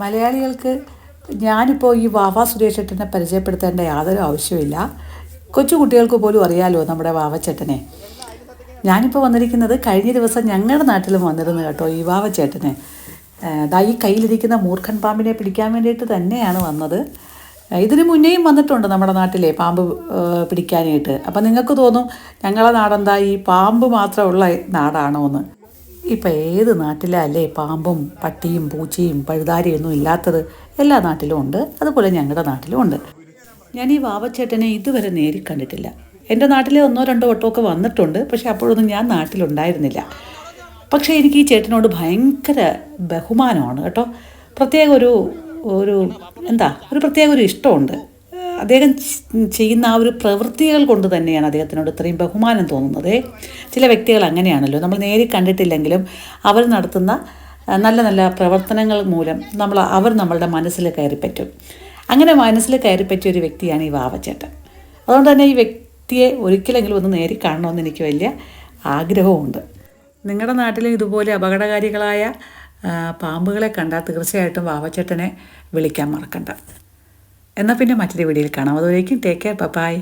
മലയാളികൾക്ക് ഞാനിപ്പോൾ ഈ വാവ സുരേഷേട്ടനെ പരിചയപ്പെടുത്തേണ്ട യാതൊരു ആവശ്യമില്ല കൊച്ചു കുട്ടികൾക്ക് പോലും അറിയാലോ നമ്മുടെ വാവച്ചേട്ടനെ ഞാനിപ്പോൾ വന്നിരിക്കുന്നത് കഴിഞ്ഞ ദിവസം ഞങ്ങളുടെ നാട്ടിലും വന്നിരുന്നു കേട്ടോ ഈ വാവച്ചേട്ടനെ ചേട്ടനെ. ദാ ഈ കയ്യിലിരിക്കുന്ന മൂർഖൻ പാമ്പിനെ പിടിക്കാൻ വേണ്ടിയിട്ട് തന്നെയാണ് വന്നത്. ഇതിന് മുന്നേയും വന്നിട്ടുണ്ട് നമ്മുടെ നാട്ടിലെ പാമ്പ് പിടിക്കാനായിട്ട്. അപ്പം നിങ്ങൾക്ക് തോന്നും ഞങ്ങളുടെ നാടെന്താ ഈ പാമ്പ് മാത്രമുള്ള നാടാണോ എന്ന് ഇപ്പം ഏത് നാട്ടിലല്ലേ പാമ്പും പട്ടിയും പൂച്ചയും പഴുതാരിയും ഒന്നും ഇല്ലാത്തത്? എല്ലാ നാട്ടിലും ഉണ്ട്. അതുപോലെ ഞങ്ങളുടെ നാട്ടിലും ഉണ്ട്. ഞാൻ ഈ വാവച്ചേട്ടനെ ഇതുവരെ നേരി കണ്ടിട്ടില്ല. എന്റെ നാട്ടിലെ ഒന്നോ രണ്ടോ വട്ടമൊക്കെ വന്നിട്ടുണ്ട്. പക്ഷേ അപ്പോഴൊന്നും ഞാൻ നാട്ടിലുണ്ടായിരുന്നില്ല. പക്ഷേ എനിക്ക് ഈ ചേട്ടനോട് ഭയങ്കര ബഹുമാനമാണ് കേട്ടോ. പ്രത്യേക ഒരു ഒരു എന്താ ഒരു പ്രത്യേക ഒരു ഇഷ്ടമുണ്ട്. അദ്ദേഹം ചെയ്യുന്ന ആ ഒരു പ്രവൃത്തികൾ കൊണ്ട് തന്നെയാണ് അദ്ദേഹത്തിനോട് ഇത്രയും ബഹുമാനം തോന്നുന്നത്. ചില വ്യക്തികൾ അങ്ങനെയാണല്ലോ. നമ്മൾ നേരിൽ കണ്ടിട്ടില്ലെങ്കിലും അവർ നടത്തുന്ന നല്ല നല്ല പ്രവർത്തനങ്ങൾ മൂലം നമ്മൾ അവർ നമ്മളുടെ മനസ്സിൽ കയറിപ്പറ്റും അങ്ങനെ മനസ്സിൽ കയറിപ്പറ്റിയ ഒരു വ്യക്തിയാണ് ഈ വാവച്ചേട്ടൻ. അതുകൊണ്ട് തന്നെ ഈ വ്യക്തിയെ ഒരിക്കലെങ്കിലും ഒന്ന് നേരി കാണണമെന്ന് എനിക്ക് വലിയ ആഗ്രഹമുണ്ട് നിങ്ങളുടെ നാട്ടിൽ ഇതുപോലെ അപകടകാരികളായ പാമ്പുകളെ കണ്ടാൽ തീർച്ചയായിട്ടും വാവച്ചേട്ടനെ വിളിക്കാൻ മറക്കണ്ട. എന്നാൽ പിന്നെ മറ്റൊരു വീഡിയോയിൽ കാണാം. അതുവരേക്കും ടേക്ക് കെയർ ബൈ